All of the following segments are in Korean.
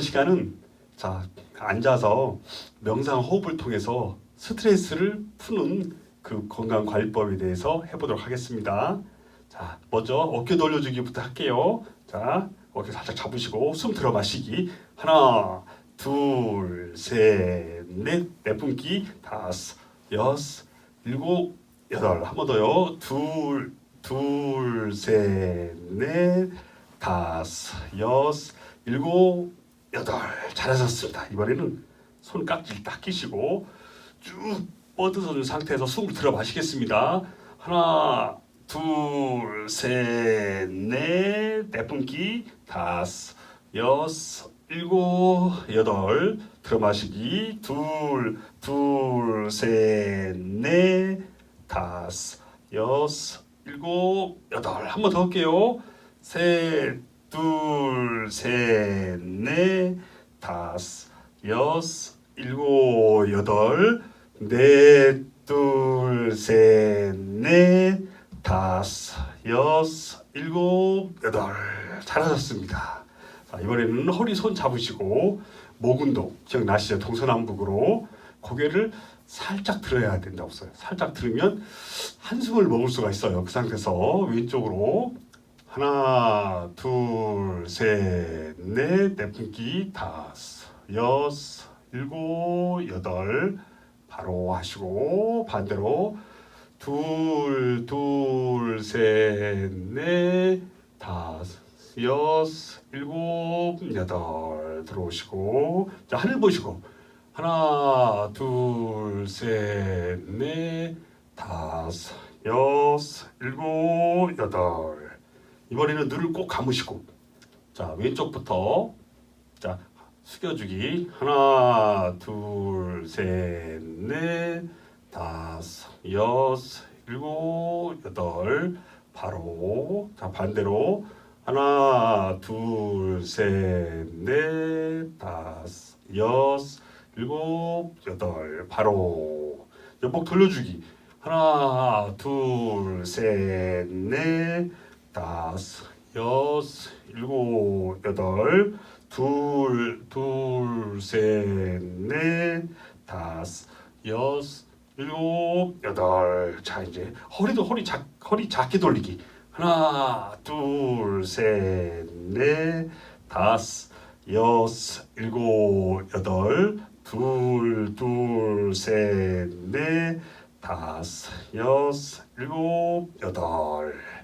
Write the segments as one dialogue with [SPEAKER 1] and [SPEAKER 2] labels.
[SPEAKER 1] 이번 시간은 자, 앉아서 명상 호흡을 통해서 스트레스를 푸는 그 건강 관리법에 대해서 해보도록 하겠습니다. 자, 먼저 어깨 돌려주기부터 할게요. 자, 어깨 살짝 잡으시고 숨 들어 마시기. 하나, 둘, 셋, 넷, 내뿜기. 다섯, 여섯, 일곱, 여덟. 한 번 더요. 둘, 둘, 셋, 넷, 다섯, 여섯, 일곱, 여덟. 잘하셨습니다. 이번에는 손 깍지 딱 끼시고 쭉 뻗어서 상태에서 숨을 들어 마시겠습니다. 하나, 둘, 셋, 넷, 내뿜기, 다섯, 여섯, 일곱, 여덟, 들어 마시기, 둘, 둘, 셋, 넷, 다섯, 여섯, 일곱, 여덟. 한 번 더 할게요. 셋, 둘, 셋, 넷, 다섯, 여섯, 일곱, 여덟, 넷, 둘, 셋, 넷, 다섯, 여섯, 일곱, 여덟. 잘하셨습니다. 자, 이번에는 허리 손 잡으시고 목 운동 기억나시죠? 동서남북으로 고개를 살짝 들어야 된다고 써요. 살짝 들으면 한숨을 먹을 수가 있어요. 그 상태에서 왼쪽으로 하나, 둘, 셋, 넷, 내뿜기 다섯, 여섯, 일곱, 여덟. 바로 하시고 반대로 둘, 둘, 셋, 넷, 다섯, 여섯, 일곱, 여덟 들어오시고. 자 하늘 보시고. 하나, 둘, 셋, 넷, 다섯, 여섯, 일곱, 여덟 이번에는 눈을 꼭 감으시고 자 왼쪽부터 자 숙여주기. 하나 둘 셋 넷 다섯 여섯 일곱 여덟 바로. 자 반대로. 하나 둘 셋 넷 다섯 여섯 일곱 여덟 바로. 옆목 돌려주기. 하나 둘 셋 넷 다섯, 여섯, 일곱, 여덟, 둘, 둘, 셋, 넷, 다섯, 여섯, 일곱, 여덟. 자 이제 허리도 허리 작 허리 작게 돌리기. 하나, 둘, 셋, 넷, 다섯, 여섯, 일곱, 여덟, 둘, 둘, 셋, 넷, 다섯, 여섯, 일곱, 여덟.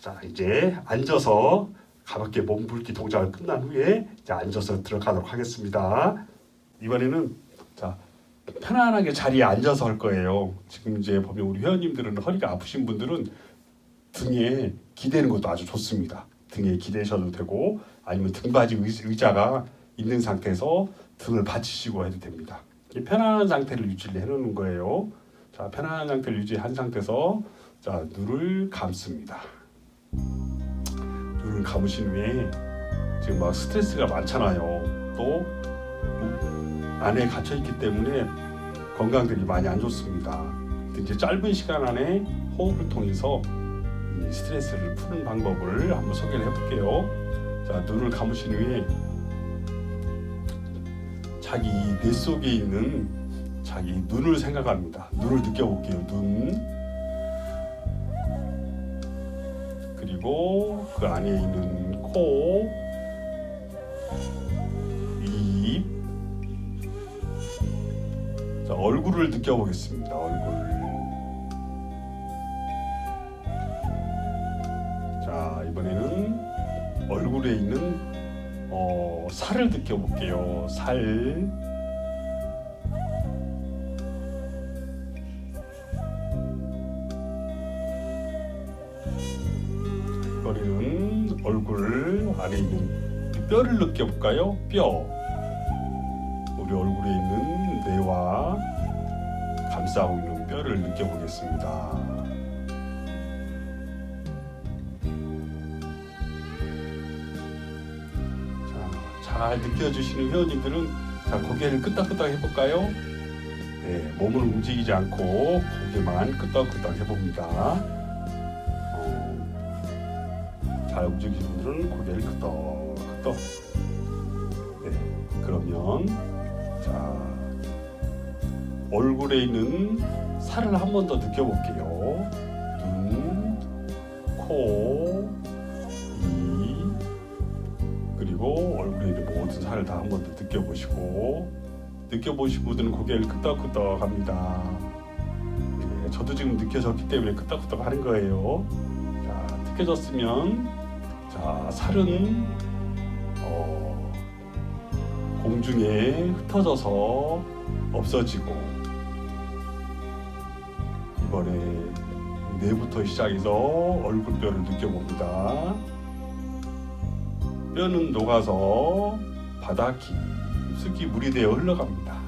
[SPEAKER 1] 자 이제 앉아서 가볍게 몸 붓기 동작을 끝난 후에 이제 앉아서 들어가도록 하겠습니다. 이번에는 자 편안하게 자리에 앉아서 할 거예요. 지금 이제 보면 우리 회원님들은 허리가 아프신 분들은 등에 기대는 것도 아주 좋습니다. 등에 기대셔도 되고 아니면 등받이 의- 의자가 있는 상태에서 등을 받치시고 해도 됩니다. 이 편안한 상태를 유지를 해놓는 거예요. 자 편안한 상태를 유지한 상태에서 자 눈을 감습니다. 눈을 감으신 후에 지금 막 스트레스가 많잖아요. 또 음, 안에 갇혀 있기 때문에 건강들이 많이 안 좋습니다. 이제 짧은 시간 안에 호흡을 통해서 이 스트레스를 푸는 방법을 한번 소개를 해볼게요. 자 눈을 감으신 후에 자기 뇌 속에 있는 자기 눈을 생각합니다. 눈을 느껴볼게요. 눈. 그리고 그 안에 있는 코, 입, 자, 얼굴을 느껴보겠습니다. 얼굴. 자, 이번에는 얼굴에 있는 어, 살을 느껴볼게요. 살. 안에 있는 이 뼈를 느껴볼까요? 뼈. 우리 얼굴에 있는 뇌와 감싸고 있는 뼈를 느껴보겠습니다. 자, 잘 느껴주시는 회원님들은 자 고개를 끄덕끄덕 해볼까요? 네, 몸을 움직이지 않고 고개만 끄덕끄덕 해봅니다. 잘 움직이시는 분들은 고개를 끄덕끄덕 그러면 자 얼굴에 있는 살을 한 번 더 느껴볼게요. 눈, 코, 입 그리고 얼굴에 있는 모든 살을 다 한 번 더 느껴보시고 느껴보신 분들은 고개를 끄덕끄덕 합니다. 네, 저도 지금 느껴졌기 때문에 끄덕끄덕 하는 거예요. 자, 느껴졌으면 자 살은 어, 공중에 흩어져서 없어지고 이번에 뇌부터 시작해서 얼굴뼈를 느껴봅니다. 뼈는 녹아서 바다 깊숙이 물이 되어 흘러갑니다.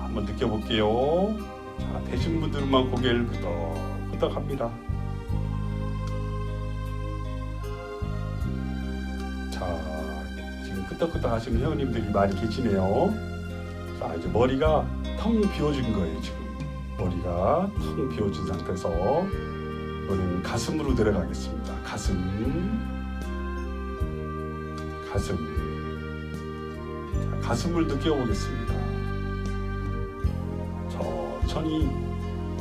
[SPEAKER 1] 한번 느껴볼게요. 자, 되신 분들만 고개를 끄덕끄덕 합니다. 끄덕끄덕 하시는 회원님들이 많이 계시네요. 자, 이제 머리가 텅 비워진 거예요, 지금. 머리가 텅 비워진 상태에서 이번에는 가슴으로 내려가겠습니다. 가슴. 가슴. 자, 가슴을 느껴보겠습니다. 천천히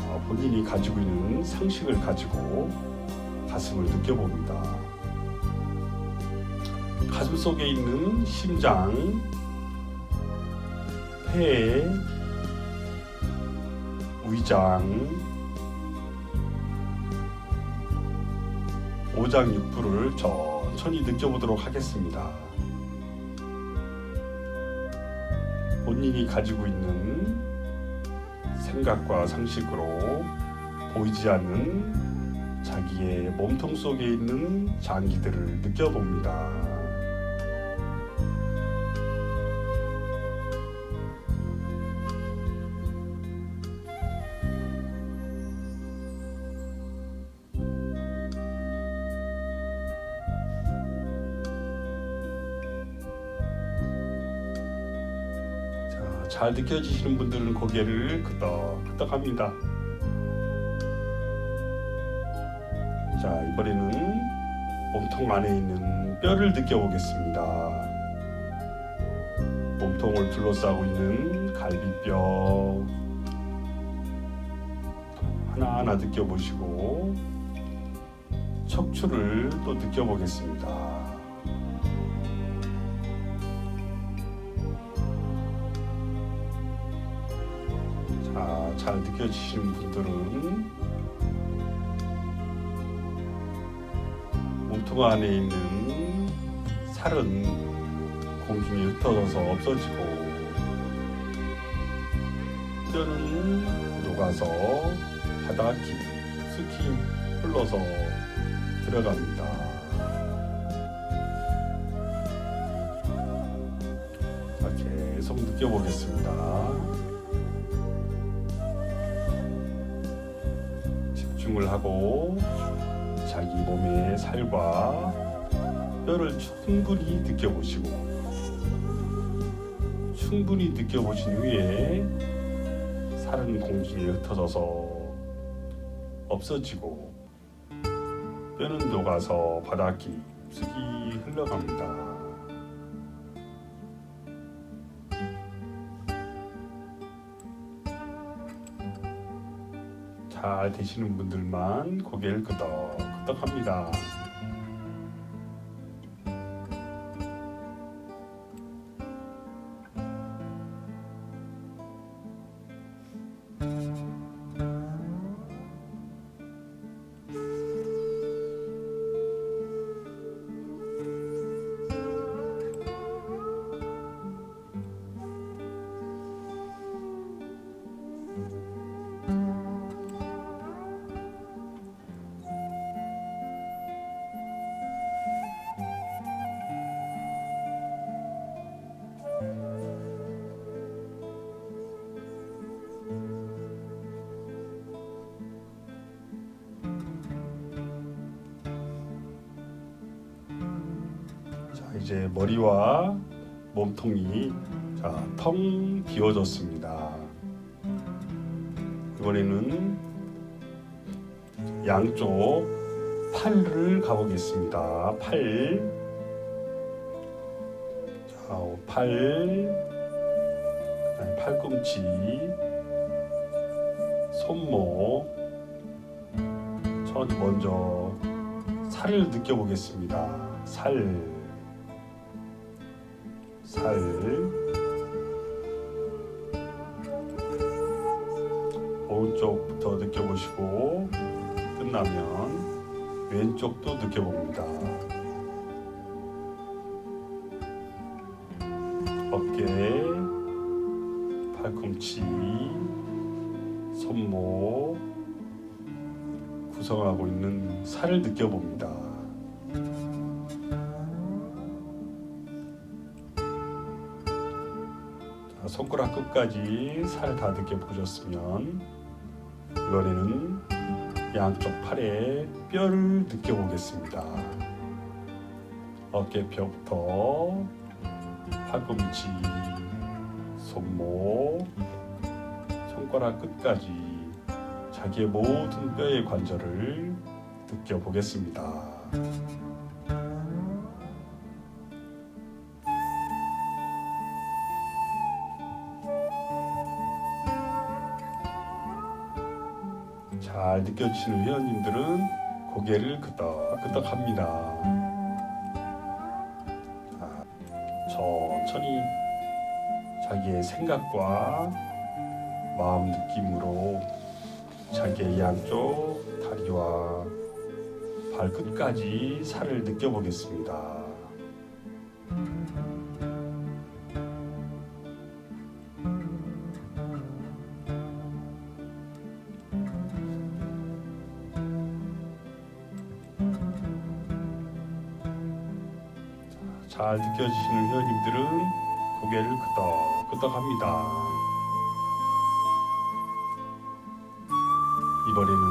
[SPEAKER 1] 어, 본인이 가지고 있는 상식을 가지고 가슴을 느껴봅니다. 가슴 속에 있는 심장, 폐, 위장, 오장육부를 천천히 느껴보도록 하겠습니다. 본인이 가지고 있는 생각과 상식으로 보이지 않는 자기의 몸통 속에 있는 장기들을 느껴봅니다. 잘 느껴지시는 분들은 고개를 끄덕끄덕 합니다. 자, 이번에는 몸통 안에 있는 뼈를 느껴보겠습니다. 몸통을 둘러싸고 있는 갈비뼈 하나하나 느껴보시고 척추를 또 느껴보겠습니다. 느껴지시는 분들은 몸통 안에 있는 살은 공중에 흩어져서 없어지고 뼈는 녹아서 바다 깊숙이 흘러서 들어갑니다. 자, 계속 느껴보겠습니다. 집중을 하고 자기 몸의 살과 뼈를 충분히 느껴보시고 충분히 느껴보신 후에 살은 공중에 흩어져서 없어지고 뼈는 녹아서 바다 깊숙이 흘러갑니다. 잘 되시는 분들만 고개를 끄덕끄덕 합니다. 이제 머리와 몸통이 자, 텅 비워졌습니다. 이번에는 양쪽 팔을 가보겠습니다. 팔. 좌우 팔, 팔꿈치, 손목. 전 먼저 살을 느껴보겠습니다. 살, 살. 오른쪽부터 느껴보시고 끝나면 왼쪽도 느껴봅니다. 어깨, 팔꿈치, 손목 구성하고 있는 살을 느껴봅니다. 손가락 끝까지 살다 느껴보셨으면 이번에는 양쪽 팔에 뼈를 느껴보겠습니다. 어깨뼈부터 팔꿈치, 손목, 손가락 끝까지 자기의 모든 뼈의 관절을 느껴보겠습니다. 잘 느껴지시는 회원님들은 고개를 끄덕끄덕 합니다. 자, 천천히 자기의 생각과 마음 느낌으로 자기의 양쪽 다리와 발끝까지 살을 느껴보겠습니다. 잘 느껴지시는 회원님들은 고개를 끄덕끄덕합니다. 이번에는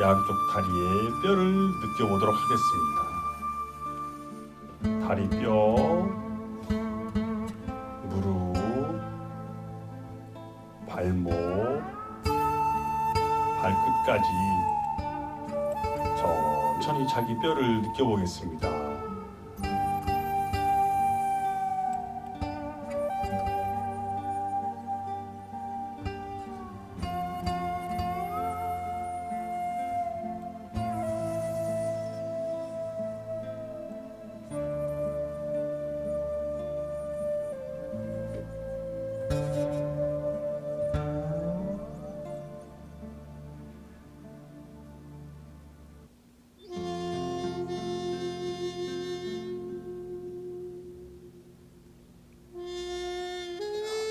[SPEAKER 1] 양쪽 다리에 뼈를 느껴보도록 하겠습니다. 다리 뼈, 무릎, 발목, 발끝까지 천천히 자기 뼈를 느껴보겠습니다.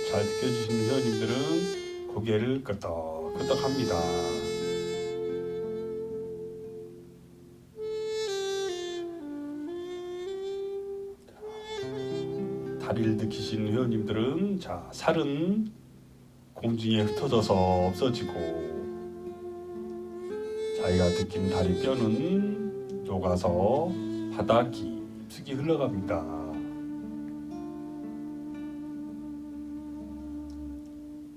[SPEAKER 1] 잘 느껴지시는 회원님들은 고개를 끄덕끄덕 합니다. 다리를 느끼시는 회원님들은 자 살은 공중에 흩어져서 없어지고 자기가 느낀 다리 뼈는 녹아서 바닥 깊숙이 흘러갑니다.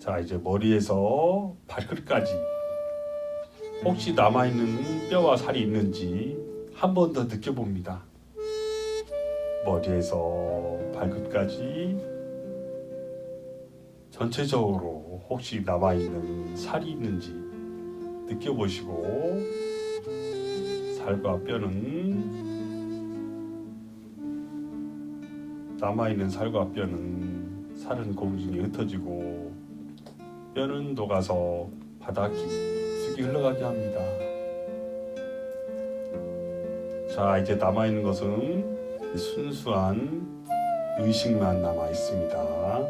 [SPEAKER 1] 자 이제 머리에서 발끝까지 혹시 남아있는 뼈와 살이 있는지 한 번 더 느껴봅니다. 머리에서 발끝까지 전체적으로 혹시 남아있는 살이 있는지 느껴보시고 살과 뼈는 남아있는 살과 뼈는 살은 공중에 흩어지고 뼈는 녹아서 바닥 깊숙이 흘러가게 합니다. 자, 이제 남아 있는 것은 순수한 의식만 남아 있습니다.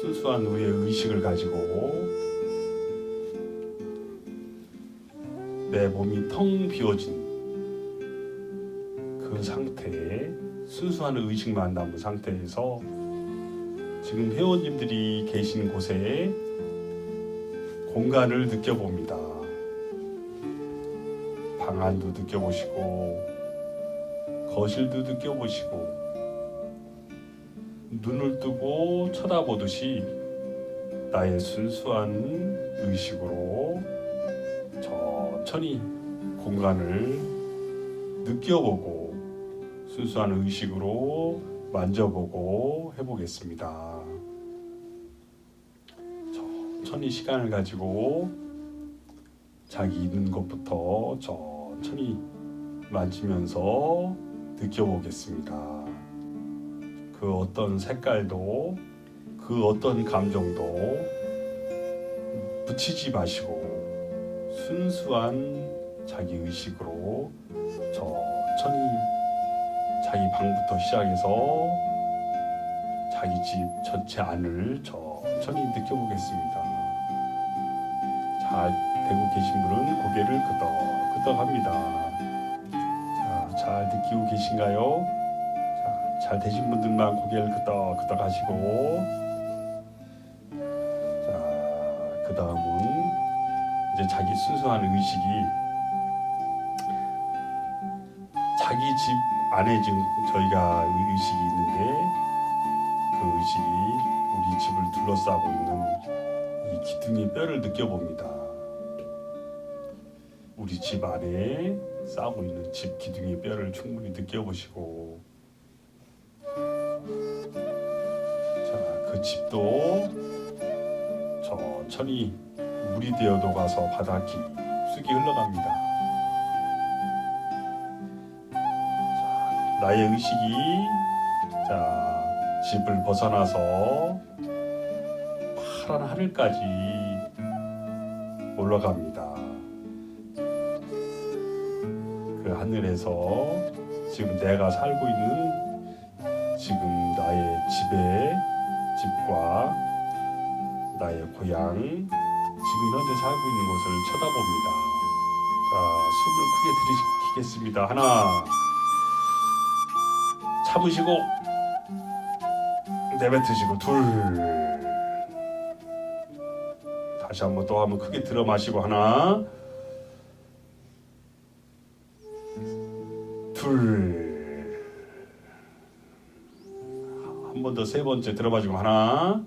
[SPEAKER 1] 순수한 우의 의식을 가지고 내 몸이 텅 비워진 순수한 의식만 남은 상태에서 지금 회원님들이 계신 곳에 공간을 느껴봅니다. 방안도 느껴보시고 거실도 느껴보시고 눈을 뜨고 쳐다보듯이 나의 순수한 의식으로 천천히 공간을 느껴보고 순수한 의식으로 만져보고 해보겠습니다. 천천히 시간을 가지고 자기 있는 것부터 천천히 만지면서 느껴보겠습니다. 그 어떤 색깔도 그 어떤 감정도 붙이지 마시고 순수한 자기 의식으로 천천히 자기 방부터 시작해서 자기 집 전체 안을 천천히 느껴보겠습니다. 잘 되고 계신 분은 고개를 끄덕끄덕 합니다. 자, 잘 느끼고 계신가요? 자, 잘 되신 분들만 고개를 끄덕끄덕 하시고 자, 그 다음은 이제 자기 순수한 의식이 자기 집 안에 지금 저희가 의식이 있는데 그 의식이 우리 집을 둘러싸고 있는 이 기둥의 뼈를 느껴봅니다. 우리 집 안에 싸고 있는 집 기둥의 뼈를 충분히 느껴보시고 자, 그 집도 천천히 물이 되어도 가서 바다 깊숙이 흘러갑니다. 나의 의식이 자 집을 벗어나서 파란 하늘까지 올라갑니다. 그 하늘에서 지금 내가 살고 있는 지금 나의 집의 집과 나의 고향 지금 현재 살고 있는 곳을 쳐다봅니다. 자, 숨을 크게 들이키겠습니다. 하나 참으시고 내뱉으시고 둘. 다시 한번 또 한번 크게 들어 마시고 하나. 둘 한 번 더 세 번째 들어 마시고 하나.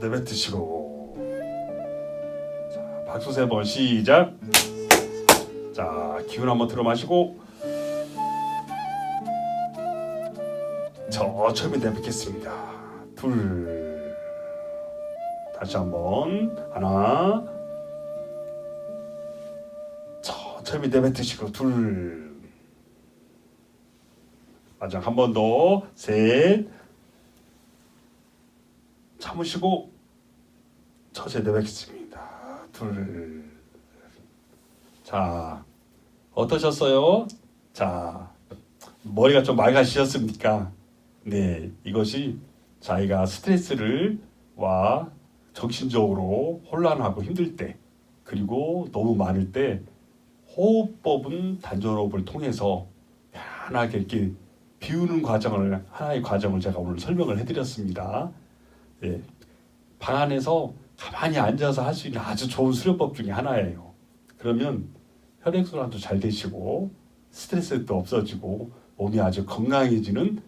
[SPEAKER 1] 내뱉으시고. 자 박수 세 번 시작. 자 기운 한번 들어 마시고 천천히 내뱉겠습니다. 둘. 다시 한번. 하나. 천천히 내뱉으시고 둘. 마지막 한 번 더. 셋. 참으시고 천천히 내뱉겠습니다. 둘 자 어떠셨어요? 자 머리가 좀 맑아지셨습니까? 네 이것이 자기가 스트레스를 와 정신적으로 혼란하고 힘들 때 그리고 너무 많을 때 호흡법은 단전호흡을 통해서 편하게 이렇게 비우는 과정을 하나의 과정을 제가 오늘 설명을 해드렸습니다. 예, 방 안에서 가만히 앉아서 할 수 있는 아주 좋은 수련법 중에 하나예요. 그러면 혈액순환도 잘 되시고 스트레스도 없어지고 몸이 아주 건강해지는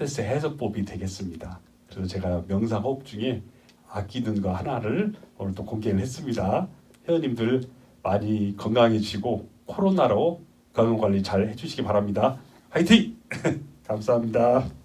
[SPEAKER 1] 스트레스 해소법이 되겠습니다. 그래서 제가 명상 호흡 중에 아끼는 거 하나를 오늘 또 공개를 했습니다. 회원님들 많이 건강해지고 코로나로 건강 관리 잘 해주시기 바랍니다. 화이팅! 감사합니다.